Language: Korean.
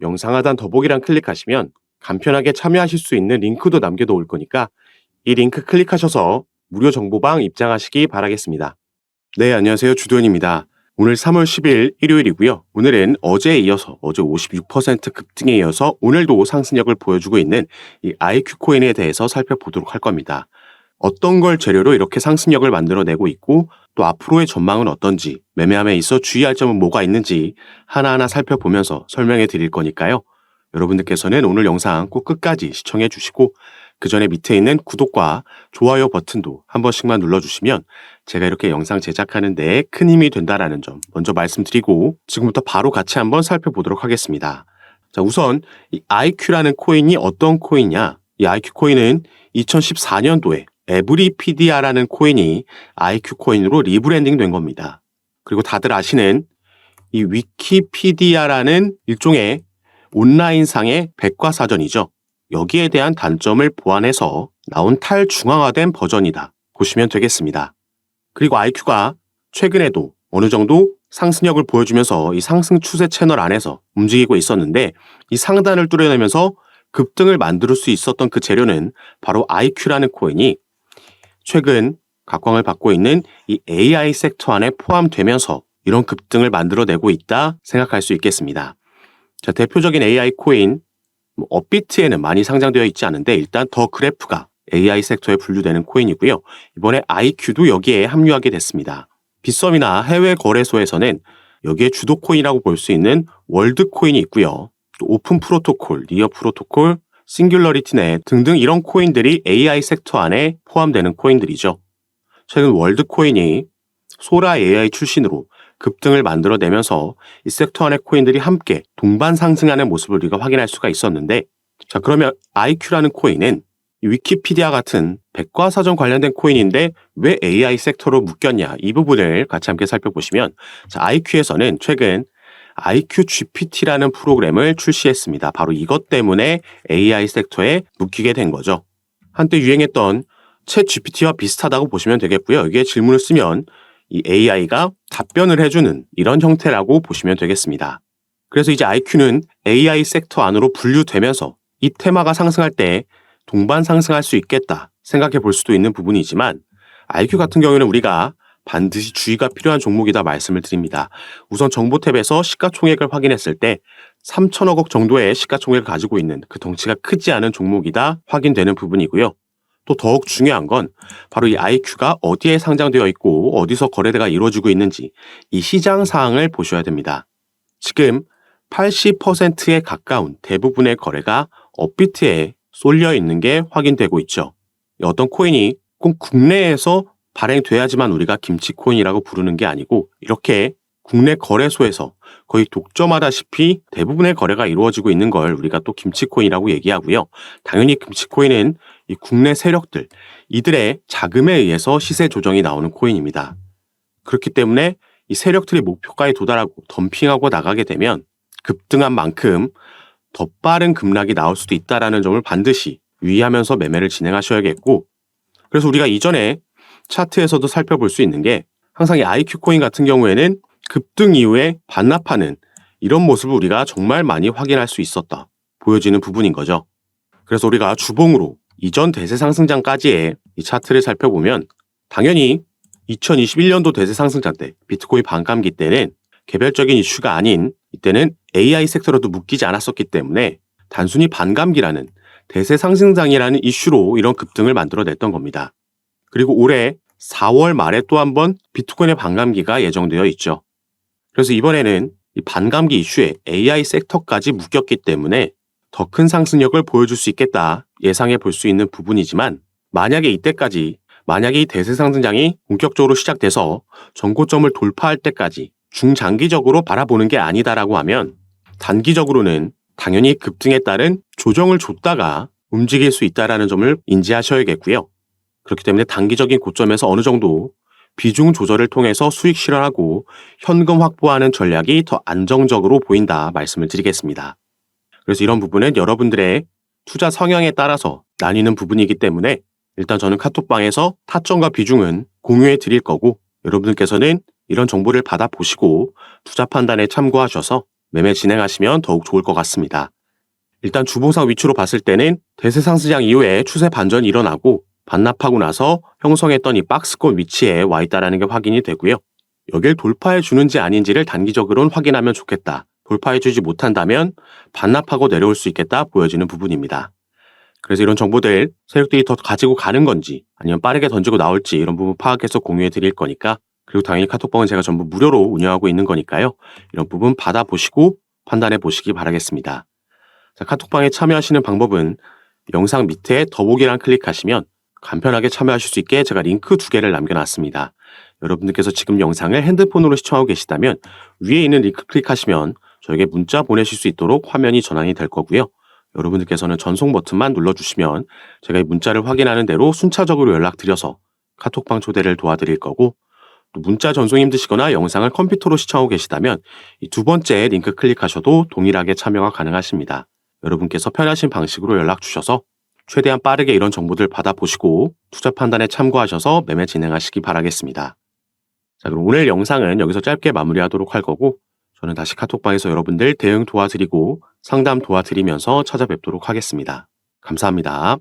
영상 하단 더보기란 클릭하시면 간편하게 참여하실 수 있는 링크도 남겨놓을 거니까 이 링크 클릭하셔서 무료 정보방 입장하시기 바라겠습니다. 네, 안녕하세요. 주도현입니다. 오늘 3월 10일 일요일이고요. 오늘은 어제에 이어서 어제 56% 급등에 이어서 오늘도 상승력을 보여주고 있는 이 IQ 코인에 대해서 살펴보도록 할 겁니다. 어떤 걸 재료로 이렇게 상승력을 만들어내고 있고 또 앞으로의 전망은 어떤지 매매함에 있어 주의할 점은 뭐가 있는지 하나하나 살펴보면서 설명해 드릴 거니까요. 여러분들께서는 오늘 영상 꼭 끝까지 시청해 주시고 그 전에 밑에 있는 구독과 좋아요 버튼도 한 번씩만 눌러주시면 제가 이렇게 영상 제작하는 데큰 힘이 된다라는 점 먼저 말씀드리고 지금부터 바로 같이 한번 살펴보도록 하겠습니다. 자, 우선 이 IQ라는 코인이 어떤 코인이냐? 이 IQ 코인은 2014년도에 에브리피디아라는 코인이 IQ 코인으로 리브랜딩 된 겁니다. 그리고 다들 아시는 이 위키피디아라는 일종의 온라인상의 백과사전이죠. 여기에 대한 단점을 보완해서 나온 탈중앙화된 버전이다. 보시면 되겠습니다. 그리고 IQ가 최근에도 어느 정도 상승력을 보여주면서 이 상승 추세 채널 안에서 움직이고 있었는데 이 상단을 뚫어내면서 급등을 만들 수 있었던 그 재료는 바로 IQ라는 코인이 최근 각광을 받고 있는 이 AI 섹터 안에 포함되면서 이런 급등을 만들어내고 있다 생각할 수 있겠습니다. 자, 대표적인 AI 코인 뭐 업비트에는 많이 상장되어 있지 않은데 일단 더 그래프가 AI 섹터에 분류되는 코인이고요. 이번에 IQ도 여기에 합류하게 됐습니다. 빗썸이나 해외 거래소에서는 여기에 주도 코인이라고 볼 수 있는 월드 코인이 있고요. 또 오픈 프로토콜, 리어 프로토콜, 싱귤러리티넷 등등 이런 코인들이 AI 섹터 안에 포함되는 코인들이죠. 최근 월드 코인이 소라 AI 출신으로 급등을 만들어내면서 이 섹터 안의 코인들이 함께 동반 상승하는 모습을 우리가 확인할 수가 있었는데 자 그러면 IQ라는 코인은 위키피디아 같은 백과사전 관련된 코인인데 왜 AI 섹터로 묶였냐 이 부분을 같이 함께 살펴보시면 자 IQ에서는 최근 IQ GPT라는 프로그램을 출시했습니다. 바로 이것 때문에 AI 섹터에 묶이게 된 거죠. 한때 유행했던 챗 GPT와 비슷하다고 보시면 되겠고요. 여기에 질문을 쓰면 이 AI가 답변을 해주는 이런 형태라고 보시면 되겠습니다. 그래서 이제 IQ는 AI 섹터 안으로 분류되면서 이 테마가 상승할 때 동반 상승할 수 있겠다 생각해 볼 수도 있는 부분이지만 IQ 같은 경우에는 우리가 반드시 주의가 필요한 종목이다 말씀을 드립니다. 우선 정보 탭에서 시가총액을 확인했을 때 3천억 정도의 시가총액을 가지고 있는 그 덩치가 크지 않은 종목이다 확인되는 부분이고요. 또 더욱 중요한 건 바로 이 IQ가 어디에 상장되어 있고 어디서 거래가 이루어지고 있는지 이 시장 사항을 보셔야 됩니다. 지금 80%에 가까운 대부분의 거래가 업비트에 쏠려 있는 게 확인되고 있죠. 어떤 코인이 꼭 국내에서 발행돼야지만 우리가 김치코인이라고 부르는 게 아니고 이렇게 국내 거래소에서 거의 독점하다시피 대부분의 거래가 이루어지고 있는 걸 우리가 또 김치코인이라고 얘기하고요. 당연히 김치코인은 이 국내 세력들, 이들의 자금에 의해서 시세 조정이 나오는 코인입니다. 그렇기 때문에 이 세력들이 목표가에 도달하고 덤핑하고 나가게 되면 급등한 만큼 더 빠른 급락이 나올 수도 있다라는 점을 반드시 유의하면서 매매를 진행하셔야겠고 그래서 우리가 이전에 차트에서도 살펴볼 수 있는 게 항상 이 IQ 코인 같은 경우에는 급등 이후에 반납하는 이런 모습을 우리가 정말 많이 확인할 수 있었다. 보여지는 부분인 거죠. 그래서 우리가 주봉으로 이전 대세 상승장까지의 이 차트를 살펴보면 당연히 2021년도 대세 상승장 때 비트코인 반감기 때는 개별적인 이슈가 아닌 이때는 AI 섹터로도 묶이지 않았었기 때문에 단순히 반감기라는 대세 상승장이라는 이슈로 이런 급등을 만들어냈던 겁니다. 그리고 올해 4월 말에 또 한 번 비트코인의 반감기가 예정되어 있죠. 그래서 이번에는 이 반감기 이슈에 AI 섹터까지 묶였기 때문에 더 큰 상승력을 보여줄 수 있겠다 예상해 볼 수 있는 부분이지만 만약에 이때까지 만약에 이 대세 상승장이 본격적으로 시작돼서 전고점을 돌파할 때까지 중장기적으로 바라보는 게 아니다라고 하면 단기적으로는 당연히 급등에 따른 조정을 줬다가 움직일 수 있다라는 점을 인지하셔야겠고요. 그렇기 때문에 단기적인 고점에서 어느 정도 비중 조절을 통해서 수익 실현하고 현금 확보하는 전략이 더 안정적으로 보인다 말씀을 드리겠습니다. 그래서 이런 부분은 여러분들의 투자 성향에 따라서 나뉘는 부분이기 때문에 일단 저는 카톡방에서 타점과 비중은 공유해 드릴 거고 여러분들께서는 이런 정보를 받아보시고 투자 판단에 참고하셔서 매매 진행하시면 더욱 좋을 것 같습니다. 일단 주봉상 위치로 봤을 때는 대세 상승장 이후에 추세 반전이 일어나고 반납하고 나서 형성했던 이 박스권 위치에 와 있다는 게 확인이 되고요. 여길 돌파해 주는지 아닌지를 단기적으로는 확인하면 좋겠다. 돌파해 주지 못한다면 반납하고 내려올 수 있겠다 보여지는 부분입니다. 그래서 이런 정보들 세력들이 더 가지고 가는 건지 아니면 빠르게 던지고 나올지 이런 부분 파악해서 공유해 드릴 거니까 그리고 당연히 카톡방은 제가 전부 무료로 운영하고 있는 거니까요. 이런 부분 받아보시고 판단해 보시기 바라겠습니다. 자, 카톡방에 참여하시는 방법은 영상 밑에 더보기란 클릭하시면 간편하게 참여하실 수 있게 제가 링크 두 개를 남겨놨습니다. 여러분들께서 지금 영상을 핸드폰으로 시청하고 계시다면 위에 있는 링크 클릭하시면 저에게 문자 보내실 수 있도록 화면이 전환이 될 거고요. 여러분들께서는 전송 버튼만 눌러주시면 제가 이 문자를 확인하는 대로 순차적으로 연락드려서 카톡방 초대를 도와드릴 거고 또 문자 전송이 힘드시거나 영상을 컴퓨터로 시청하고 계시다면 이 두 번째 링크 클릭하셔도 동일하게 참여가 가능하십니다. 여러분께서 편하신 방식으로 연락 주셔서 최대한 빠르게 이런 정보들 받아보시고 투자 판단에 참고하셔서 매매 진행하시기 바라겠습니다. 자, 그럼 오늘 영상은 여기서 짧게 마무리하도록 할 거고 저는 다시 카톡방에서 여러분들 대응 도와드리고 상담 도와드리면서 찾아뵙도록 하겠습니다. 감사합니다.